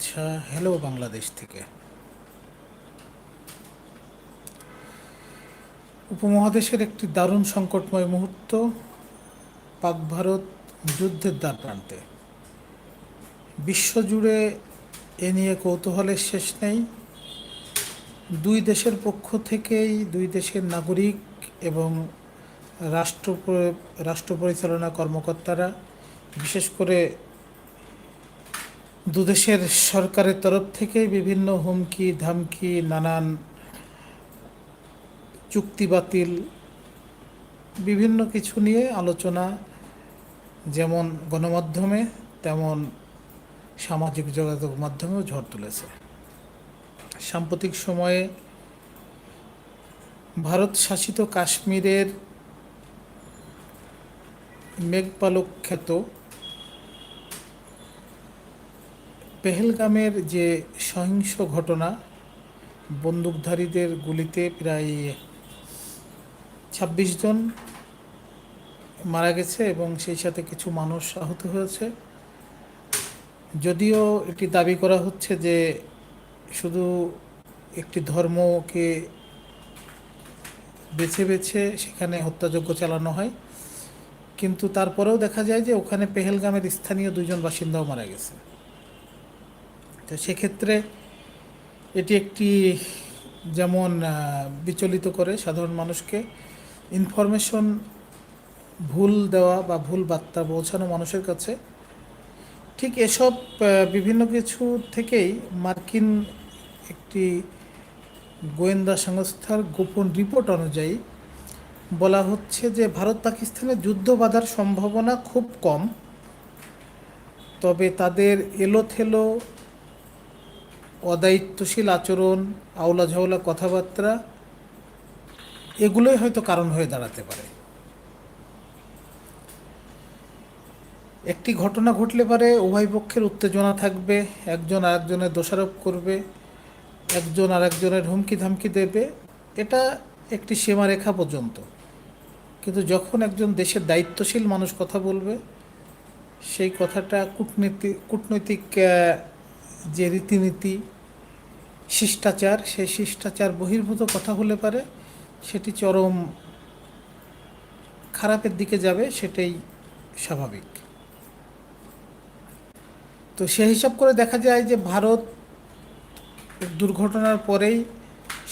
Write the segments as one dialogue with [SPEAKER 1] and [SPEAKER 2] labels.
[SPEAKER 1] Shah hello Bangladesh থেকে। উপমহাদেশের একটি দারুণ সংকটময় মুহূর্ত, পাক ভারত যুদ্ধের দ্বার প্রান্তে। বিশ্বজুড়ে এ নিয়ে কৌতূহলের শেষ নেই। দুই দেশের পক্ষ থেকেই দুই দেশের নাগরিক এবং রাষ্ট্র রাষ্ট্র পরিচালনা কর্মকর্তারা, বিশেষ করে দুদেশের সরকারের তরফ থেকে বিভিন্ন হুমকি, ধামকি, নানান চুক্তি বাতিল, বিভিন্ন কিছু নিয়ে আলোচনা, যেমন গণমাধ্যমে, তেমন সামাজিক যোগাযোগ মাধ্যমেও ঝড় তুলেছে। সাম্প্রতিক সময়ে ভারত শাসিত কাশ্মীরের মেঘপালক খ্যাত পেহেলগামের যে সহিংস ঘটনা, বন্দুকধারীদের গুলিতে প্রায় ছাব্বিশ জন মারা গেছে এবং সেই সাথে কিছু মানুষ আহত হয়েছে। যদিও এটি দাবি করা হচ্ছে যে শুধু একটি ধর্মকে বেছে বেছে সেখানে হত্যাযজ্ঞ চালানো হয়, কিন্তু তারপরেও দেখা যায় যে ওখানে পেহেলগামের স্থানীয় দুজন বাসিন্দাও মারা গেছে। তো সেক্ষেত্রে এটি একটি যেমন বিচলিত করে সাধারণ মানুষকে ইনফরমেশন ভুল দেওয়া বা ভুল বার্তা পৌঁছানো মানুষের কাছে। ঠিক এসব বিভিন্ন কিছু থেকেই মার্কিন একটি গোয়েন্দা সংস্থার গোপন রিপোর্ট অনুযায়ী বলা হচ্ছে যে ভারত পাকিস্তানের যুদ্ধ বাঁধার সম্ভাবনা খুব কম। তবে তাদের এলোথেলো অদায়িত্বশীল আচরণ আওলা ঝাওলা কথাবার্তা, এগুলোই হয়তো কারণ হয়ে দাঁড়াতে পারে। একটি ঘটনা ঘটলে পারে, উভয় পক্ষের উত্তেজনা থাকবে, একজন আরেকজনের দোষারোপ করবে, একজন আরেকজনের হুমকি ধামকি দেবে, এটা একটি সীমারেখা পর্যন্ত। কিন্তু যখন একজন দেশের দায়িত্বশীল মানুষ কথা বলবে, সেই কথাটা কূটনীতি, কূটনৈতিক যে রীতিনীতি শিষ্টাচার, সেই শিষ্টাচার বহির্ভূত কথা হলে পারে, সেটি চরম খারাপের দিকে যাবে, সেটাই স্বাভাবিক। তো সেই হিসাব করে দেখা যায় যে ভারত দুর্ঘটনার পরেই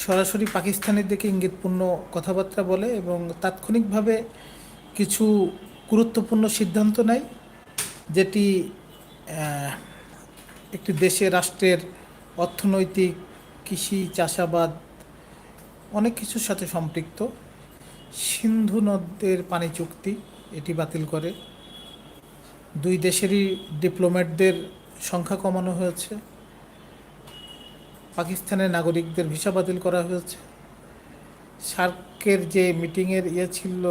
[SPEAKER 1] সরাসরি পাকিস্তানের দিকে ইঙ্গিতপূর্ণ কথাবার্তা বলে এবং তাৎক্ষণিকভাবে কিছু গুরুত্বপূর্ণ সিদ্ধান্ত নেয়, যেটি একটি দেশে রাষ্ট্রের অর্থনৈতিক, কৃষি, চাষাবাদ, অনেক কিছুর সাথে সম্পৃক্ত। সিন্ধু নদের পানি চুক্তি, এটি বাতিল করে। দুই দেশেরই ডিপ্লোম্যাটদের সংখ্যা কমানো হয়েছে। পাকিস্তানের নাগরিকদের ভিসা বাতিল করা হয়েছে। সার্কের যে মিটিংয়ের ইয়ে ছিল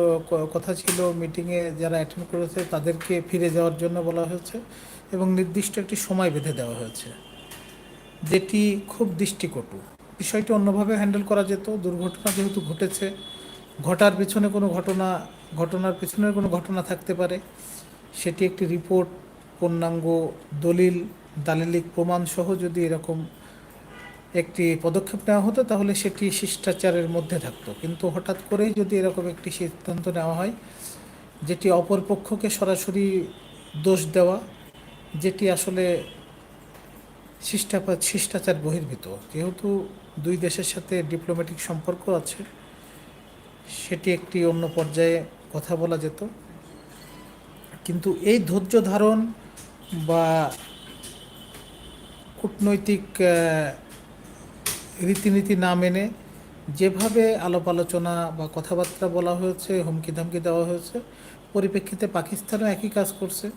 [SPEAKER 1] কথা ছিল, মিটিংয়ে যারা অ্যাটেন্ড করেছে তাদেরকে ফিরে যাওয়ার জন্য বলা হয়েছে এবং নির্দিষ্ট একটি সময় বেঁধে দেওয়া হয়েছে। যেটি খুব দৃষ্টিকটু। বিষয়টি অন্যভাবে হ্যান্ডেল করা যেত। দুর্ঘটনা যেহেতু ঘটেছে, ঘটার পেছনে কোনো ঘটনা, ঘটনার পেছনে কোনো ঘটনা থাকতে পারে। সেটি একটি রিপোর্ট, পূর্ণাঙ্গ দলিল, দালিলিক প্রমাণ সহ যদি এরকম একটি পদক্ষেপ নেওয়া হতো, তাহলে সেটি শিষ্টাচারের মধ্যে থাকতো। কিন্তু হঠাৎ করেই যদি এরকম একটি সিদ্ধান্ত নেওয়া হয়, যেটি অপর পক্ষকে সরাসরি দোষ দেওয়া, যেটি আসলে শিষ্টাপাত শিষ্টাচার বহির্ভূত। যেহেতু দুই দেশের সাথে ডিপ্লোম্যাটিক সম্পর্ক আছে, সেটি একটি অন্য পর্যায়ে কথা বলা যেত। কিন্তু এই ধৈর্য ধারণ বা কূটনৈতিক রীতিনীতি না মেনে যেভাবে আলাপ আলোচনা বা কথাবার্তা বলা হয়েছে হুমকি ধামকি দেওয়া হয়েছে, পরিপ্রেক্ষিতে পাকিস্তানও একই কাজ করছে।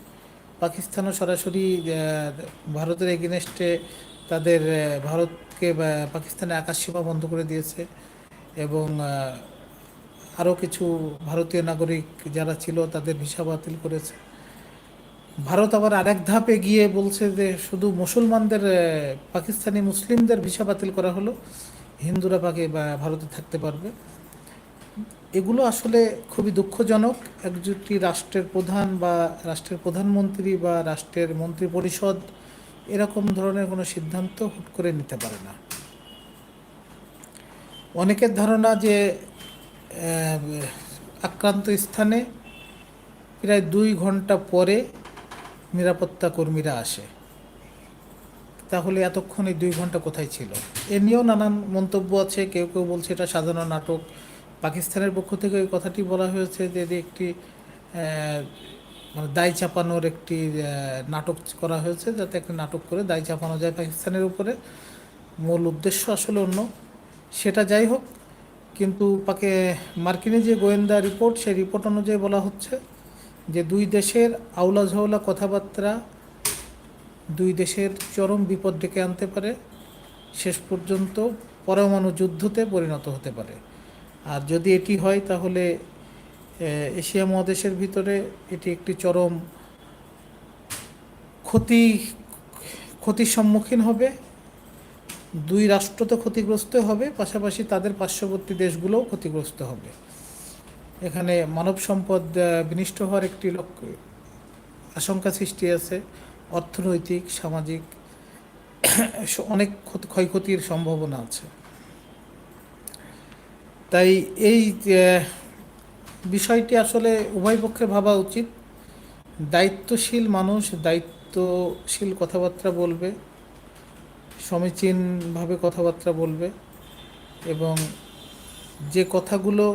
[SPEAKER 1] পাকিস্তানও সরাসরি ভারতের এগেনস্টে তাদের ভারতকে পাকিস্তানের আকাশ সীমা বন্ধ করে দিয়েছে এবং আরও কিছু ভারতীয় নাগরিক যারা ছিল তাদের ভিসা বাতিল করেছে। ভারত আবার আরেক ধাপে গিয়ে বলছে যে শুধু মুসলমানদের পাকিস্তানি মুসলিমদের ভিসা বাতিল করা হলো, হিন্দুরা পাকে ভারতে থাকতে পারবে। এগুলো আসলে খুবই দুঃখজনক। একটি রাষ্ট্রের প্রধান বা রাষ্ট্রের প্রধানমন্ত্রী বা রাষ্ট্রের মন্ত্রী পরিষদ এরকম ধরনের কোনো সিদ্ধান্ত হুট করে নিতে পারে না। অনেকের ধারণা যে আক্রান্ত স্থানে প্রায় দুই ঘণ্টা পরে নিরাপত্তা কর্মীরা আসে। তাহলে এতক্ষণ এই দুই ঘণ্টা কোথায় ছিল? এ নিয়েও নানান মন্তব্য আছে, কেউ কেউ বলছে এটা সাজানো নাটক পাকিস্তানের পক্ষ থেকে ওই কথাটি বলা হয়েছে যে একটি মানে দায় চাপানোর একটি নাটক করা হয়েছে যাতে একটি নাটক করে দায় চাপানো যায় পাকিস্তানের উপরে। মূল উদ্দেশ্য আসলে অন্য, সেটা যাই হোক, কিন্তু পাকে, মার্কিনে যে গোয়েন্দা রিপোর্ট, সেই রিপোর্ট অনুযায়ী বলা হচ্ছে যে দুই দেশের আউলা ঝাউলা কথাবার্তা দুই দেশের চরম বিপদ ডেকে আনতে পারে, শেষ পর্যন্ত পরমাণু যুদ্ধতে পরিণত হতে পারে। আর যদি এটি হয় তাহলে এশিয়া মহাদেশের ভিতরে এটি একটি চরম ক্ষতি, ক্ষতির সম্মুখীন হবে। দুই রাষ্ট্র তো ক্ষতিগ্রস্ত হবে, পাশাপাশি তাদের পার্শ্ববর্তী দেশগুলোও ক্ষতিগ্রস্ত হবে। এখানে মানব সম্পদ বিনিষ্ট হওয়ার একটি লক্ষ্য আশঙ্কা সৃষ্টি আছে। অর্থনৈতিক, সামাজিক অনেক ক্ষত- ক্ষয়ক্ষতির সম্ভাবনা আছে। তাই এই বিষয়টি আসলে উভয় পক্ষে ভাবা উচিত। দায়িত্বশীল মানুষ দায়িত্বশীল কথাবার্তা বলবে, সমীচীনভাবে কথাবার্তা বলবে এবং যে কথাগুলো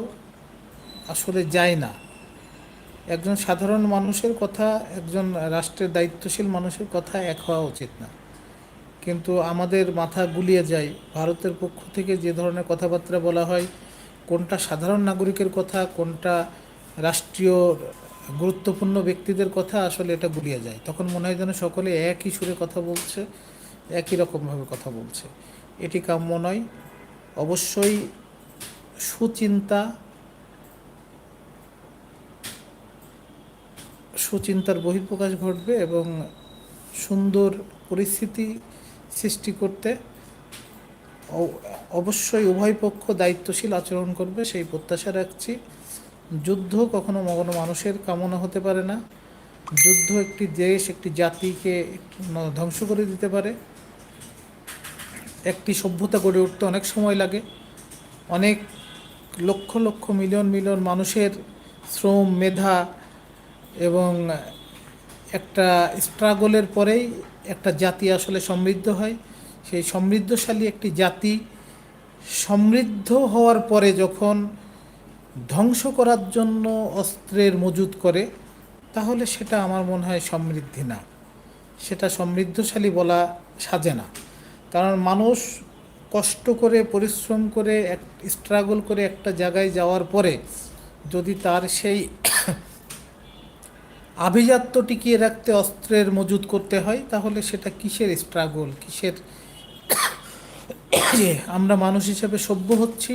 [SPEAKER 1] আসলে যায় না। একজন সাধারণ মানুষের কথা, একজন রাষ্ট্রের দায়িত্বশীল মানুষের কথা এক হওয়া উচিত না। কিন্তু আমাদের মাথা গুলিয়ে যায়। ভারতের পক্ষ থেকে যে ধরনের কথাবার্তা বলা হয় কোনটা সাধারণ নাগরিকের কথা, কোনটা রাষ্ট্রীয় গুরুত্বপূর্ণ ব্যক্তিদের কথা আসলে এটা গুলিয়ে যায়। তখন মনে হয় যেন সকলে একই সুরে কথা বলছে, একই রকমভাবে কথা বলছে। এটি কাম্য নয়। অবশ্যই সুচিন্তা, সুচিন্তার বহিঃপ্রকাশ ঘটবে এবং সুন্দর পরিস্থিতি সৃষ্টি করতে অবশ্যই উভয় পক্ষ দায়িত্বশীল আচরণ করবে, সেই প্রত্যাশা রাখছি। যুদ্ধ কখনো কোনো মানুষের কামনা হতে পারে না। যুদ্ধ একটি দেশ, একটি জাতিকে ধ্বংস করে দিতে পারে। একটি সভ্যতা গড়ে উঠতে অনেক সময় লাগে। অনেক লক্ষ লক্ষ মিলিয়ন মিলিয়ন মানুষের শ্রম, মেধা এবং একটা স্ট্রাগলের পরেই একটা জাতি আসলে সমৃদ্ধ হয়। সেই সমৃদ্ধশালী একটি জাতি সমৃদ্ধ হওয়ার পরে যখন ধ্বংস করার জন্য অস্ত্রের মজুদ করে, তাহলে সেটা আমার মনে হয় সমৃদ্ধি না। সেটা সমৃদ্ধশালী বলা সাজে না। কারণ মানুষ কষ্ট করে, পরিশ্রম করে, এক স্ট্রাগল করে একটা জায়গায় যাওয়ার পরে যদি তার সেই আভিজাত্য টিকিয়ে রাখতে অস্ত্রের মজুদ করতে হয়, তাহলে সেটা কিসের স্ট্রাগল কিসের যে আমরা মানুষ হিসেবে সভ্য হচ্ছি,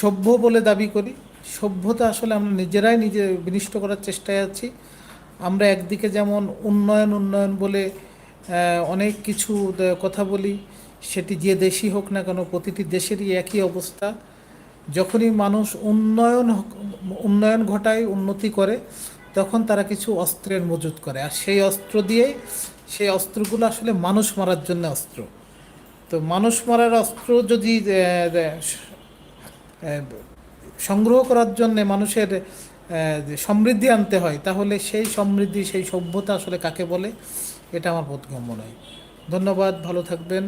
[SPEAKER 1] সভ্য বলে দাবি করি, সভ্যতা আসলে আমরা নিজেরাই নিজে বিনিষ্ট করার চেষ্টায় আছি। আমরা একদিকে যেমন উন্নয়ন উন্নয়ন বলে অনেক কিছু কথা বলি, সেটি যে দেশই হোক না কেন, প্রতিটি দেশেরই একই অবস্থা। যখনই মানুষ উন্নয়ন উন্নয়ন ঘটায়, উন্নতি করে, তখন তারা কিছু অস্ত্রের মজুত করে। আর সেই অস্ত্র দিয়েই, সেই অস্ত্রগুলো আসলে মানুষ মারার জন্য অস্ত্র। তো মানুষ মারার অস্ত্র যদি সংগ্রহ করার জন্যে মানুষের সমৃদ্ধি আনতে হয়, তাহলে সেই সমৃদ্ধি, সেই সভ্যতা আসলে কাকে বলে? এটা আমার বোধগম্য নয়। ধন্যবাদ, ভালো থাকবেন,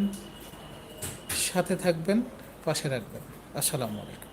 [SPEAKER 1] সাথে থাকবেন, পাশে রাখবেন। আসসালামু আলাইকুম।